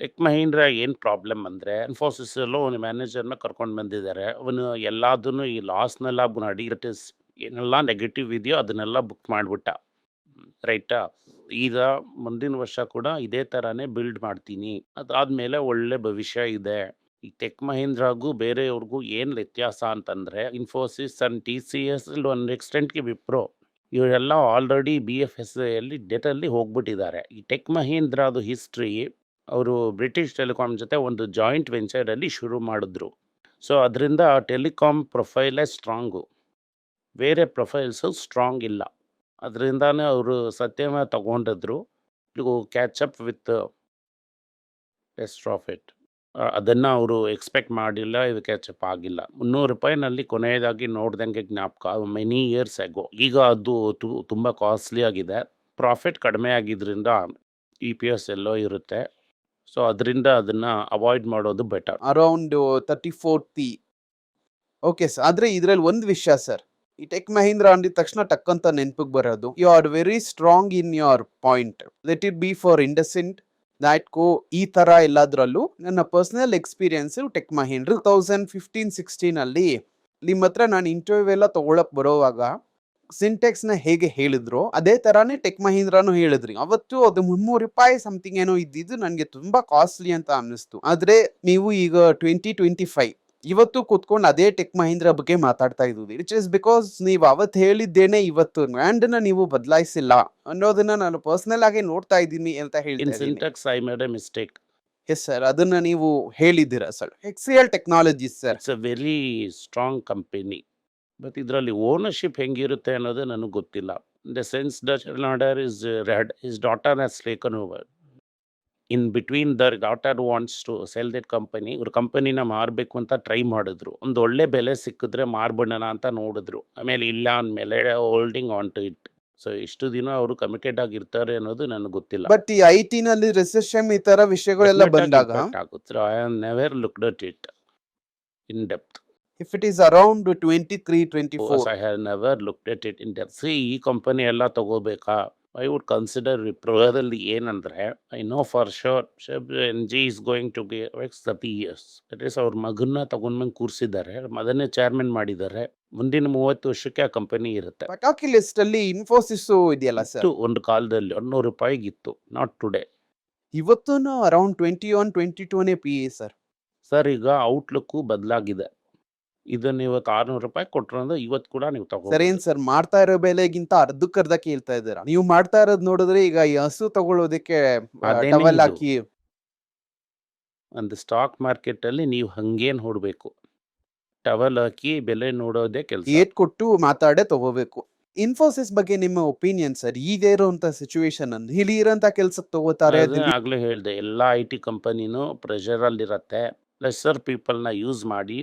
Tech Mahindra ಏನು problem ಅಂದರೆ, ಇನ್ಫೋಸಿಸಲ್ಲೂ ಅವನ ಮ್ಯಾನೇಜರ್ನ ಕರ್ಕೊಂಡು ಬಂದಿದ್ದಾರೆ ಅವನು ಎಲ್ಲದನ್ನು ಈ ಲಾಸ್ನೆಲ್ಲ ಮಾಡಿ ಇಟ್ ಇಸ್ ಏನೆಲ್ಲ ನೆಗೆಟಿವ್ ಇದೆಯೋ ಅದನ್ನೆಲ್ಲ ಬುಕ್ ಮಾಡಿಬಿಟ್ಟ. ರೈಟಾ? ಈಗ ಮುಂದಿನ ವರ್ಷ ಕೂಡ ಇದೇ ಥರನೇ ಬಿಲ್ಡ್ ಮಾಡ್ತೀನಿ. ಅದಾದಮೇಲೆ ಒಳ್ಳೆ ಭವಿಷ್ಯ ಇದೆ. ಈ ಟೆಕ್ ಮಹೀಂದ್ರಾಗೂ ಬೇರೆಯವ್ರಿಗೂ ಏನು ವ್ಯತ್ಯಾಸ ಅಂತಂದರೆ, Infosys and T C S ಒಂದು ಎಕ್ಸ್ಟೆಂಟ್ಗೆ ವಿಪ್ರೋ, ಇವರೆಲ್ಲ ಆಲ್ರೆಡಿ ಬಿ ಎಫ್ ಎಸ್ ಅಲ್ಲಿ ಡೆಟಲ್ಲಿ ಹೋಗ್ಬಿಟ್ಟಿದ್ದಾರೆ. ಈ ಟೆಕ್ ಮಹೀಂದ್ರಾದು ಹಿಸ್ಟ್ರಿ ಅವರು ಬ್ರಿಟಿಷ್ ಟೆಲಿಕಾಮ್ ಜೊತೆ ಒಂದು ಜಾಯಿಂಟ್ ವೆಂಚರಲ್ಲಿ ಶುರು ಮಾಡಿದ್ರು. ಸೊ, ಅದರಿಂದ ಟೆಲಿಕಾಮ್ ಪ್ರೊಫೈಲೇ ಸ್ಟ್ರಾಂಗು. ಬೇರೆ ಪ್ರೊಫೈಲ್ಸು ಸ್ಟ್ರಾಂಗ್ ಇಲ್ಲ. ಅದರಿಂದನೇ ಅವರು Satyam ತಗೊಂಡಿದ್ರು. Catch up with best profit. ಅದನ್ನು ಅವರು ಎಕ್ಸ್ಪೆಕ್ಟ್ ಮಾಡಿಲ್ಲ, ಇದು ಕ್ಯಾಚ್ ಅಪ್ ಆಗಿಲ್ಲ. ಮುನ್ನೂರು ರೂಪಾಯಿನಲ್ಲಿ ಕೊನೆಯದಾಗಿ ನೋಡ್ದಂಗೆ ಜ್ಞಾಪಕ, ಮೆನಿ ಇಯರ್ಸ್ ಆಗೋ ಈಗ ಅದು ತುಂಬ ಕಾಸ್ಟ್ಲಿ ಆಗಿದೆ. ಪ್ರಾಫಿಟ್ ಕಡಿಮೆ ಆಗಿದ್ದರಿಂದ ಇ ಪಿ ಎಸ್ ಎಲ್ಲೋ ಇರುತ್ತೆ. ಸೊ ಅದರಿಂದ ಅದನ್ನು ಅವಾಯ್ಡ್ ಮಾಡೋದು better around thirty forty okay sir ಆದ್ರೆ ಇದ್ರಲ್ಲಿ ಒಂದು ವಿಷಯ ಸರ್ ಈ ಟೆಕ್ ಮಹೀಂದ್ರ ಅಂದಿದ ತಕ್ಷಣ ಟಕ್ ಅಂತ ನೆನಪಿಗೆ ಬರೋದು. You are very strong in your point let it be for indecent that ಕೋ ಈ ತರ ಎಲ್ಲದರಲ್ಲೂ ನನ್ನ personal experience tech Mahindra thousand fifteen sixteen ಅಲ್ಲಿ ನಿಮ್ಮ ಹತ್ರ ನಾನು ಇಂಟರ್ವ್ಯೂ ಎಲ್ಲ ತಗೊಳಕ್ ಬರೋವಾಗ ಸಿಂಟೆಕ್ಸ್ನ ಹೇಗೆ ಹೇಳಿದ್ರು ಅದೇ ತರಾನೇ ಟೆಕ್ ಮಹೀಂದ್ರಾನು ಹೇಳಿದ್ರಿ. ಅವತ್ತು ಅದು ಮುನ್ನೂರು ರೂಪಾಯಿ ಸಮಥಿಂಗ್ ಏನೋ ಇದ್ದಿದ್ದು ನನಗೆ ತುಂಬಾ ಕಾಸ್ಟ್ಲಿ ಅಂತ ಅನ್ನಿಸ್ತು. ಆದ್ರೆ ನೀವು ಈಗ ಟ್ವೆಂಟಿ ಟ್ವೆಂಟಿ ಫೈವ್ ಇವತ್ತು ಕೂತ್ಕೊಂಡು ಅದೇ ಟೆಕ್ ಮಹೀಂದ್ರ ಬಗ್ಗೆ ಮಾತಾಡ್ತಾ ಇದ್ದೀವಿ ಇಟ್ ಇಸ್ ಬಿಕಾಸ್ ನೀವು ಅವತ್ತು ಹೇಳಿದ್ದೇನೆ ಇವತ್ತು ನ ನೀವು ಬದಲಾಯಿಸಿಲ್ಲ ಅನ್ನೋದನ್ನ ನಾನು ಪರ್ಸನಲ್ ಆಗಿ ನೋಡ್ತಾ ಇದ್ದೀನಿ ಅಂತ ಹೇಳಿ ಮಿಸ್ಟೇಕ್ ಎಸ್ ಸರ್ ಅದನ್ನ ನೀವು ಹೇಳಿದ್ದೀರಾ sir HCL technology sir it's a very strong company but ಇದರಲ್ಲಿ ಓನರ್ಶಿಪ್ ಹೆಂಗಿರುತ್ತೆ ಅನ್ನೋದು ನನಗೆ ಗೊತ್ತಿಲ್ಲ. The sense the Nadar is red is daughter has taken over in between the daughter wants to sell that company ಇವ್ರ ಕಂಪನಿನ ಮಾರಬೇಕು ಅಂತ try ಮಾಡಿದ್ರು. ಒಂದು ಒಳ್ಳೆ ಬೆಲೆ ಸಿಕ್ಕಿದ್ರೆ ಮಾರ್ಬಿಡೋಣ ಅಂತ ನೋಡಿದ್ರು. ಆಮೇಲೆ ಇಲ್ಲ ಅಂದಮೇಲೆ holding on to it so ಇಷ್ಟು ದಿನ ಅವರು ಕಮಿಟೆಡ್ ಆಗಿರ್ತಾರೆ ಅನ್ನೋದು ನನಗೆ ಗೊತ್ತಿಲ್ಲ. ಬಟ್ ಈ ಐ ಟಿ ನಲ್ಲಿ ರಿಸೆಷನ್ ಈ ತರ ವಿಷಯಗಳೆಲ್ಲ ಬಂದಾಗ ಆಗುತ್ತೆ. I never looked at it in depth it is around twenty three twenty four I have never looked at it in depth see ಈ ಕಂಪನಿ ಎಲ್ಲ ತಗೋಬೇಕಾ? ಐ ವುಡ್ ಕನ್ಸಿಡರ್ ವಿಪ್ರೋದಲ್ಲಿ ಏನಂದರೆ I know for sure Shab N G is going to ex thirty years that is ಅವ್ರ ಮಗನ್ನ ತಗೊಂಡ್ಬಂದು ಕೂರಿಸಿದ್ದಾರೆ ಅದನ್ನೇ chairman ಮಾಡಿದ್ದಾರೆ. ಮುಂದಿನ ಮೂವತ್ತು ವರ್ಷಕ್ಕೆ ಆ ಕಂಪನಿ ಇರುತ್ತೆ. ಪಟಾಕಿ ಲಿಸ್ಟ್ ಅಲ್ಲಿ ಇನ್ಫೋಸಿಸ್ ಇದೆಯಲ್ಲ ಸರ್ ಒಂದು ಕಾಲದಲ್ಲಿ ಒಂದೂರು ರೂಪಾಯಿಗಿತ್ತು ನಾಟ್ ಟುಡೇ ಇವತ್ತು ಅರೌಂಡ್ ಟ್ವೆಂಟಿ ಒನ್ ಟ್ವೆಂಟಿ ಟೂನೇ ಪಿ ಎ ಸರ್ ಸರ್ ಈಗ ಔಟ್ಲುಕ್ಕು ಬದಲಾಗಿದೆ. ಇದನ್ನ ಇವತ್ತು ಆರ್ನೂರು ರೂಪಾಯಿ ಕೊಟ್ರು ಅಂದ್ರೆ ಇವತ್ತು ಕೂಡ ನೀವು ಸರ್ ತಗೋ ಏನ್ ಸರ್ ಮಾಡ್ತಾ ಇರೋ ಬೆಲೆಗಿಂತ ಅರ್ಧಕ್ಕೆ ಅರ್ಧ ಕೇಳ್ತಾ ಇದ್ದೀರಾ? ನೀವು ಮಾಡ್ತಾ ಇರೋದು ನೋಡಿದ್ರೆ ಈಗ ಈ ಹಸು ತಗೊಳ್ಳೋದಕ್ಕೆ ಅದೇನೇ ಟವಲ್ ಇದು. ಹಾಕಿ ಒಂದು ಸ್ಟಾಕ್ ಮಾರ್ಕೆಟಲ್ಲಿ ನೀವು ಹಂಗೇನು ಹೊಡಬೇಕು? ಟವಲ್ ಹಾಕಿ ಬೆಲೆ ನೋಡೋದೇ ಕೆಲಸ. ಏಟ್ ಕೊಟ್ಟು ಮಾತಾಡೇ ತಗೋಬೇಕು. ಇನ್ಫೋಸಿಸ್ ಬಗ್ಗೆ ನಿಮ್ಮ ಒಪಿನಿಯನ್ ಸರ್? ಈಗ ಇರುವಂತ ಸಿಚುವೇಶನ್ ಅನ್ನು ಇಲ್ಲಿ ಇರೋಂತ ಕೆಲ್ಸಕ್ಕೆ ತಗೋತಾರೆ ಅದೇ ಆಗ್ಲೇ ಹೇಳಿದೆ ಎಲ್ಲಾ ಐ ಟಿ ಕಂಪನಿನೂ ಪ್ಲಸ್ ಸರ್ ಪೀಪಲ್ನ ಯೂಸ್ ಮಾಡಿ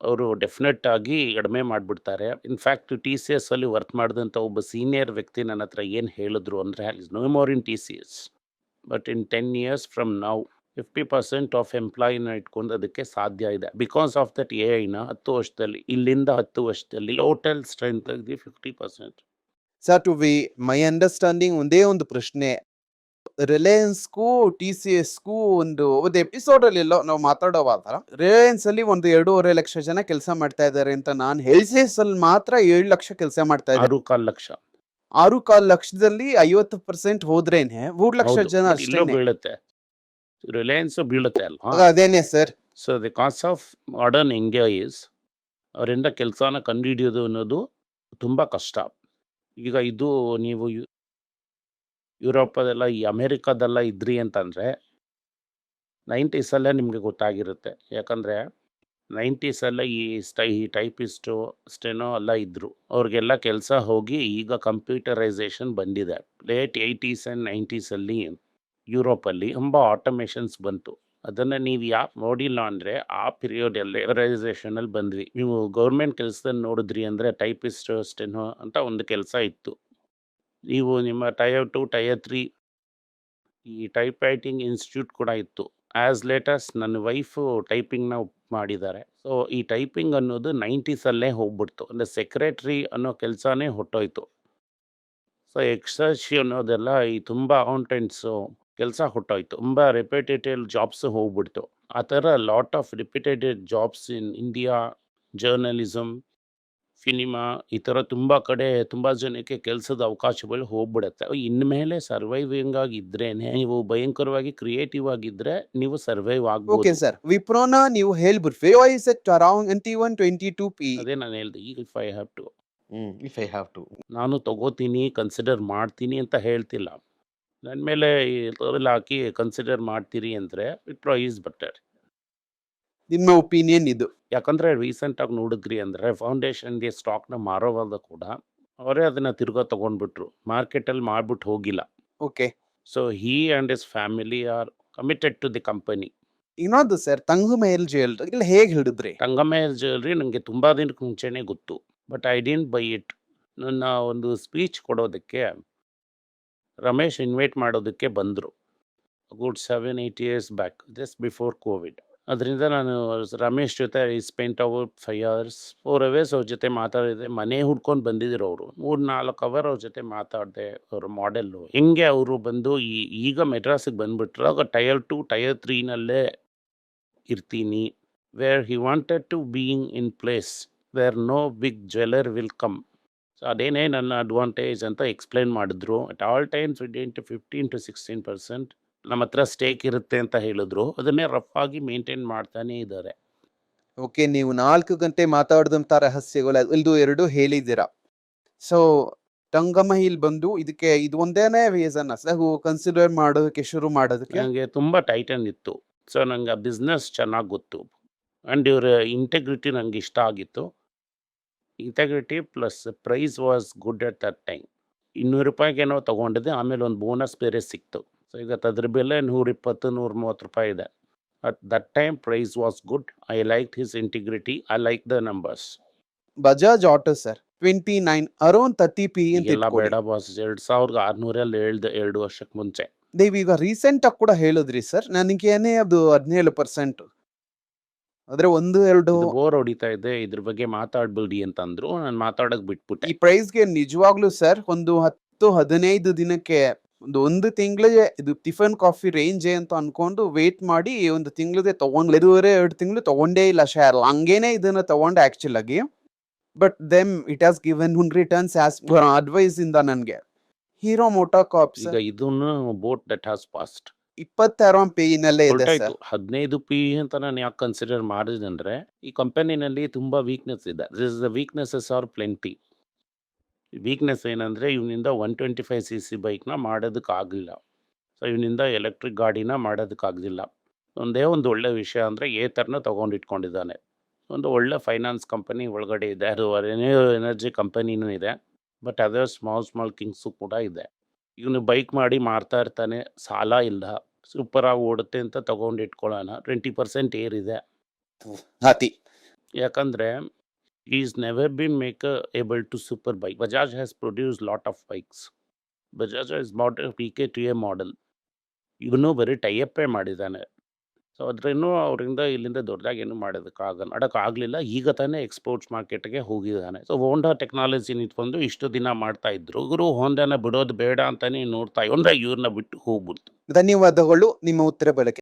ಅವರು ಡೆಫಿನೆಟ್ ಆಗಿ ಕಡಿಮೆ ಮಾಡಿಬಿಡ್ತಾರೆ in fact T C S ಅಲ್ಲಿ ವರ್ಕ್ ಮಾಡಿದಂಥ ಒಬ್ಬ ಸೀನಿಯರ್ ವ್ಯಕ್ತಿ ನನ್ನ ಹತ್ರ ಏನು ಹೇಳಿದ್ರು ಅಂದರೆ is no more in T C S. But in ten years from now fifty percent of ಎಂಪ್ಲಾಯಿನ ಇಟ್ಕೊಂಡು ಅದಕ್ಕೆ ಸಾಧ್ಯ ಇದೆ. ಬಿಕಾಸ್ ಆಫ್ ದಟ್ ಎ ಐನ ಹತ್ತು ವರ್ಷದಲ್ಲಿ, ಇಲ್ಲಿಂದ ಹತ್ತು ವರ್ಷದಲ್ಲಿ total strength fifty percent. Sir, to we my understanding ಒಂದೇ ಒಂದು ಪ್ರಶ್ನೆ ರಿಲಯನ್ಸ್ಗೂ ಟಿ ಸಿ ಎಸ್ಗೂ ಒಂದು ಒಂದು ಎಪಿಸೋಡ್ ಅಲ್ಲಿ ಎಲ್ಲೋ ನಾವು ಮಾತಾಡೋವಾಗ ರಿಲಯನ್ಸ್ ಅಲ್ಲಿ ಒಂದು ಎರಡೂವರೆ ಲಕ್ಷ ಜನ ಕೆಲಸ ಮಾಡ್ತಾ ಇದ್ದಾರೆ ಅಂತ ನಾನು ಹೆಲ್ಸಿಎಸ್ ಅಲ್ಲಿ ಮಾತ್ರ ಏಳು ಲಕ್ಷ ಕೆಲಸ ಮಾಡ್ತಾ ಇದ್ದಾರೆ ಆರು ಕಾಲು ಲಕ್ಷ. ಆರು ಕಾಲ್ ಲಕ್ಷದಲ್ಲಿ ಐವತ್ತು ಪರ್ಸೆಂಟ್ ಹೋದ್ರೇನೆ ಮೂರು ಲಕ್ಷ ಜನ ಅಷ್ಟೇ ಬೀಳುತ್ತೆ. ರಿಲಯನ್ಸ್ ಬೀಳುತ್ತೆ ಅಲ್ವಾ? ಅದೇನೆ sir. So the cause of modern India is ಅವರಿಂದ ಕೆಲಸನ ಕಂಡುಹಿಡಿಯೋದು ಅನ್ನೋದು ತುಂಬ ಕಷ್ಟ. ಈಗ ಇದು ನೀವು ಯುರೋಪದೆಲ್ಲ ಈ ಅಮೇರಿಕಾದೆಲ್ಲ ಇದ್ರಿ ಅಂತಂದರೆ ನೈಂಟೀಸಲ್ಲೇ ನಿಮಗೆ ಗೊತ್ತಾಗಿರುತ್ತೆ. ಯಾಕಂದರೆ ನೈಂಟೀಸಲ್ಲೇ ಈ ಸ್ಟೈ, ಈ ಟೈಪಿಸ್ಟು, ಸ್ಟೆನೋ ಎಲ್ಲ ಇದ್ದರು ಅವ್ರಿಗೆಲ್ಲ ಕೆಲಸ ಹೋಗಿ ಈಗ ಕಂಪ್ಯೂಟರೈಸೇಷನ್ ಬಂದಿದೆ. ಲೇಟ್ ಏಯ್ಟೀಸ್ ಆ್ಯಂಡ್ ನೈಂಟೀಸಲ್ಲಿ ಯುರೋಪಲ್ಲಿ ತುಂಬ ಆಟೋಮೇಷನ್ಸ್ ಬಂತು. ಅದನ್ನು ನೀವು ಯಾಕೆ ನೋಡಿಲ್ಲ ಅಂದರೆ ಆ ಪೀರಿಯಡಲ್ಲಿ ಲೆವರೈಸೇಷನಲ್ಲಿ ಬಂದ್ವಿ. ನೀವು ಗೌರ್ಮೆಂಟ್ ಕೆಲಸದಲ್ಲಿ ನೋಡಿದ್ರಿ ಅಂದರೆ ಟೈಪಿಸ್ಟ್, ಸ್ಟೆನೋ ಅಂತ ಒಂದು ಕೆಲಸ ಇತ್ತು. ನೀವು ನಿಮ್ಮ ಟಯರ್ ಟು, ಟಯರ್ ತ್ರೀ ಈ ಟೈಪ್ ರೈಟಿಂಗ್ ಇನ್ಸ್ಟಿಟ್ಯೂಟ್ ಕೂಡ ಇತ್ತು. ಆ್ಯಸ್ ಲೇಟೆಸ್ಟ್ ನನ್ನ ವೈಫು ಟೈಪಿಂಗ್ನ ಮಾಡಿದ್ದಾರೆ. ಸೊ, ಈ ಟೈಪಿಂಗ್ ಅನ್ನೋದು ನೈಂಟೀಸಲ್ಲೇ ಹೋಗ್ಬಿಡ್ತು. ಅಂದರೆ ಸೆಕ್ರೆಟ್ರಿ ಅನ್ನೋ ಕೆಲಸನೇ ಹೊಟ್ಟೋಯ್ತು ಸೊ ಎಕ್ಸರ್ಶಿ ಅನ್ನೋದೆಲ್ಲ ಈ ತುಂಬ ಅಕೌಂಟೆಂಟ್ಸು ಕೆಲಸ ಹೊಟ್ಟೋಯ್ತು ತುಂಬ ರೆಪ್ಯೂಟೇಟಿವ್ ಜಾಬ್ಸ್ ಹೋಗ್ಬಿಡ್ತು. ಆ ಥರ lot of repeated jobs in India journalism cinema ಈ ಥರ ತುಂಬ ಕಡೆ ತುಂಬ ಜನಕ್ಕೆ ಕೆಲಸದ ಅವಕಾಶಗಳು ಹೋಗ್ಬಿಡುತ್ತೆ. ಇನ್ಮೇಲೆ ಸರ್ವೈವಿಂಗ್ ಆಗಿದ್ರೆ ನೀವು ಭಯಂಕರವಾಗಿ ಕ್ರಿಯೇಟಿವ್ ಆಗಿದ್ರೆ ನೀವು ಸರ್ವೈವ್ ಓಕೆ ಆಗ್ಬೋದು. ಸರ್ ವಿಪ್ರೋನ ನೀವು ಹೇಳ್ಬಿಟ್ರಿ around eighty one twenty two P ಅದೇ ನಾನು ಹೇಳ್ದೆ ಈಗ if I have to if I have to ನಾನು ತಗೋತೀನಿ ಕನ್ಸಿಡರ್ ಮಾಡ್ತೀನಿ ಅಂತ ಹೇಳ್ತಿಲ್ಲ. ನನ್ನ ಮೇಲೆ ಎಲ್ಲ ಹಾಕಿ ಕನ್ಸಿಡರ್ ಮಾಡ್ತೀರಿ ಅಂದರೆ ವಿಪ್ರೋ ಈಸ್ ಬೆಟರ್ ನಿಮ್ಮ ಒಪಿನಿಯನ್ ಇದು. ಯಾಕಂದರೆ ರೀಸೆಂಟಾಗಿ ನೋಡಿದ್ರಿ ಅಂದರೆ ಫೌಂಡೇಶನ್ಗೆ ಸ್ಟಾಕ್ನ ಮಾರೋವಾಗ ಕೂಡ ಅವರೇ ಅದನ್ನು ತಿರ್ಗಾ ತೊಗೊಂಡ್ಬಿಟ್ರು. ಮಾರ್ಕೆಟಲ್ಲಿ ಮಾಡಿಬಿಟ್ಟು ಹೋಗಿಲ್ಲ. Okay. So he and his family are committed to the company. ಇನ್ನೊಂದು ಸರ್ ತಂಗು ಜ್ಯುವೆಲ್ರಿ ಇಲ್ಲಿ ಇಲ್ಲ ಹೇಗೆ ಹಿಡಿದ್ರಿ? ತಂಗಮೇಲ್ ಜ್ಯುವೆಲ್ರಿ ನನಗೆ ತುಂಬ ದಿನಕ್ಕೆ ಮುಂಚೆನೇ ಗೊತ್ತು. But I didn't buy it. ನನ್ನ ಒಂದು ಸ್ಪೀಚ್ ಕೊಡೋದಕ್ಕೆ ರಮೇಶ್ ಇನ್ವೈಟ್ ಮಾಡೋದಕ್ಕೆ ಬಂದರು. Good seven eight years back just before Covid. ಅದರಿಂದ ನಾನು ರಮೇಶ್ ಜೊತೆ ಈ spent hour five hours four hours ಅವ್ರ ಜೊತೆ ಮಾತಾಡಿದೆ. ಮನೆ ಹುಡ್ಕೊಂಡು ಬಂದಿದ್ರು ಅವರು. ಮೂರು, ನಾಲ್ಕು ಅವರ್ ಅವ್ರ ಜೊತೆ ಮಾತಾಡಿದೆ ಅವ್ರ ಮಾಡೆಲ್ಲು ಹೆಂಗೆ ಅವರು ಬಂದು ಈ, ಈಗ ಮೆಡ್ರಾಸಿಗೆ ಬಂದುಬಿಟ್ರು. ಆಗ ಟಯರ್ ಟು ಟಯರ್ ತ್ರೀನಲ್ಲೇ ಇರ್ತೀನಿ. Where he wanted to being in place where no big jeweller will come so ಅದೇನೇ ನನ್ನ ಅಡ್ವಾಂಟೇಜ್ ಅಂತ ಎಕ್ಸ್ಪ್ಲೈನ್ ಮಾಡಿದ್ರು. At all times ವಿಡಿಯನ್ to fifteen to sixteen percent ನಮ್ಮ ಹತ್ರ ಸ್ಟೇಕ್ ಇರುತ್ತೆ ಅಂತ ಹೇಳಿದ್ರು. ಅದನ್ನೇ ರಫ್ ಆಗಿ ಮೇಂಟೈನ್ ಮಾಡ್ತಾನೆ ಇದ್ದಾರೆ. ಓಕೆ ನೀವು ನಾಲ್ಕು ಗಂಟೆ ಮಾತಾಡಿದಂಥ ರಹಸ್ಯಗಳು ಇದು ಎರಡು ಹೇಳಿದ್ದೀರಾ? ಸೊ ಟಂಗಮಹಿಲ್ ಬಂದು ಇದಕ್ಕೆ ಇದು ಒಂದೇನೇ ರೀಸನ್ ಅಸಲು ಕನ್ಸಿಡರ್ ಮಾಡೋದಕ್ಕೆ ಶುರು ಮಾಡೋದಕ್ಕೆ? ನನಗೆ ತುಂಬ ಟೈಟನ್ ಇತ್ತು. ಸೊ ನಂಗೆ ಆ ಬಿಸ್ನೆಸ್ ಚೆನ್ನಾಗಿ ಗೊತ್ತು. ಆ್ಯಂಡ್ ಇವರ ಇಂಟೆಗ್ರಿಟಿ ನನಗೆ ಇಷ್ಟ ಆಗಿತ್ತು. Integrity plus price was good at that time ಇನ್ನೂರು ರೂಪಾಯಿಗೇನೋ ತೊಗೊಂಡಿದ್ದೆ ಆಮೇಲೆ ಒಂದು ಬೋನಸ್ ಬೇರೆ ಸಿಕ್ತು. ಸೊ ಈಗ ಅದ್ರ ಬೆಲೆ ನೂರಿಪ್ಪತ್ತು ನೂರ ಮೂವತ್ತು ರೂಪಾಯಿ ಇದೆ at that time price was good I like his integrity I like the numbers Bajaj Auto sir twenty nine around thirty P ಅಂತ ಎಲ್ಲ. ಬೇಡ ಬಾಸ್ ಎರಡು ಸಾವಿರದ ಆರುನೂರಲ್ಲಿ ಹೇಳ್ದೆ ಎರಡು ವರ್ಷಕ್ಕೆ ಮುಂಚೆ. ನೀವು ಈಗ ರೀಸೆಂಟ್ ಆಗಿ ಕೂಡ ಹೇಳಿದ್ರಿ ಸರ್ ನನಗೇನೆ ಅದು ಹದಿನೇಳು ಪರ್ಸೆಂಟ್ ಆದ್ರೆ ಒಂದು ಎರಡು ಬೋರ್ ಹೊಡಿತಾ ಇದೆ. ಇದ್ರ ಬಗ್ಗೆ ಮಾತಾಡ್ಬಿಡಿ ಅಂತ ಅಂದ್ರು ನಾನು ಮಾತಾಡಕ್ ಬಿಟ್ಬಿಟ್ಟೆ. ಈ ಪ್ರೈಸ್ಗೆ ನಿಜವಾಗ್ಲೂ ಸರ್ ಒಂದು ಹತ್ತು ಹದಿನೈದು ದಿನಕ್ಕೆ ಒಂದು ಒಂದು ತಿಂಗಳಿಗೆ ಇದು ಟಿಫನ್ ಕಾಫಿ ರೇಂಜ್ ಅಂತ ಅನ್ಕೊಂಡು ವೇಟ್ ಮಾಡಿ ಒಂದು ತಿಂಗಳದೇ ತಗೊಂಡ್ ಎರಡೂವರೆ ಎರಡು ತಿಂಗಳು ತಗೊಂಡೇ ಇಲ್ಲ ಶೇರ್ ಹಂಗೇನೆ ಇದನ್ನ ತಗೊಂಡೆ ಆಕ್ಚುಲ್ ಆಗಿ. But them it has given ಹುನ್ returns as advice ಇಂದ ನನಗೆ. ಹೀರೋ ಮೋಟಾ ಕಾಪ್ಸ್ ಈಗ ಇದನ್ನು ಬೋಟ್ ದಟ್ ಹಾಸ್ ಪಾಸ್ಟ್ ಇಪ್ಪತ್ತಾರು ಪೇನಲ್ಲೇ ಇದೆ ಸರ್ ಹದಿನೈದು ಪಿ ಅಂತ ನಾನು ಯಾಕೆ ಕನ್ಸಿಡರ್ ಮಾಡಿದೆ ಅಂದ್ರೆ ಈ ಕಂಪನಿನಲ್ಲಿ ತುಂಬಾ ವೀಕ್ನೆಸ್ ಇದೆ. This the weaknesses are plenty weakness ಏನಂದರೆ ಇವನಿಂದ one twenty five C C ಬೈಕ್ನ ಮಾಡೋದಕ್ಕಾಗಲಿಲ್ಲ. ಸೊ ಇವನಿಂದ ಎಲೆಕ್ಟ್ರಿಕ್ ಗಾಡಿನ ಮಾಡೋದಕ್ಕಾಗಲಿಲ್ಲ. ಒಂದೇ ಒಂದು ಒಳ್ಳೆ ವಿಷಯ ಅಂದರೆ ಏ ಥರನ ತೊಗೊಂಡಿಟ್ಕೊಂಡಿದ್ದಾನೆ. ಒಂದು ಒಳ್ಳೆ ಫೈನಾನ್ಸ್ ಕಂಪನಿ ಒಳಗಡೆ ಇದೆ. ಅದು ಎನರ್ಜಿ ಕಂಪನಿನೂ ಇದೆ. ಬಟ್ ಅದೇ ಸ್ಮಾಲ್ ಸ್ಮಾಲ್ ಕಿಂಗ್ಸು ಕೂಡ ಇದೆ. ಇವನು ಬೈಕ್ ಮಾಡಿ ಮಾರ್ತಾ ಇರ್ತಾನೆ. ಸಾಲ ಇಲ್ಲ. ಸೂಪರಾಗಿ ಓಡುತ್ತೆ ಅಂತ ತೊಗೊಂಡಿಟ್ಕೊಳ್ಳೋಣ. ಟ್ವೆಂಟಿ ಪರ್ಸೆಂಟ್ ಏರಿದೆ. ಯಾಕಂದರೆ is never been make able to super bike Bajaj has produce lot of bikes Bajaj has bought P K T A model ಇವನು ಬರೀ ಟೈಯಪ್ಪೇ ಮಾಡಿದ್ದಾನೆ. ಸೊ ಅದ್ರೇನು ಅವರಿಂದ ಇಲ್ಲಿಂದ ದೊಡ್ಡದಾಗಿ ಏನು ಮಾಡೋದಕ್ಕಾಗಲ್ಲ ಮಾಡೋಕ್ಕಾಗಲಿಲ್ಲ ಈಗ ತಾನೇ ಎಕ್ಸ್ಪೋರ್ಟ್ಸ್ ಮಾರ್ಕೆಟ್ಗೆ ಹೋಗಿದ್ದಾನೆ. ಸೊ ಹೋಂಡಾ ಟೆಕ್ನಾಲಜಿ ನಿಂತ್ಕೊಂಡು ಇಷ್ಟು ದಿನ ಮಾಡ್ತಾ ಇದ್ರು. ಇವರು ಹೋಂಡಾನ ಬಿಡೋದು ಬೇಡ ಅಂತಾನೆ ನೋಡ್ತಾ ಇವ್ರ. ಇವ್ರನ್ನ ಬಿಟ್ಟು ಹೋಗ್ಬಿಡ್ತು. ಧನ್ಯವಾದಗಳು. ನಿಮ್ಮ ಉತ್ತರ ಬಳಕೆ.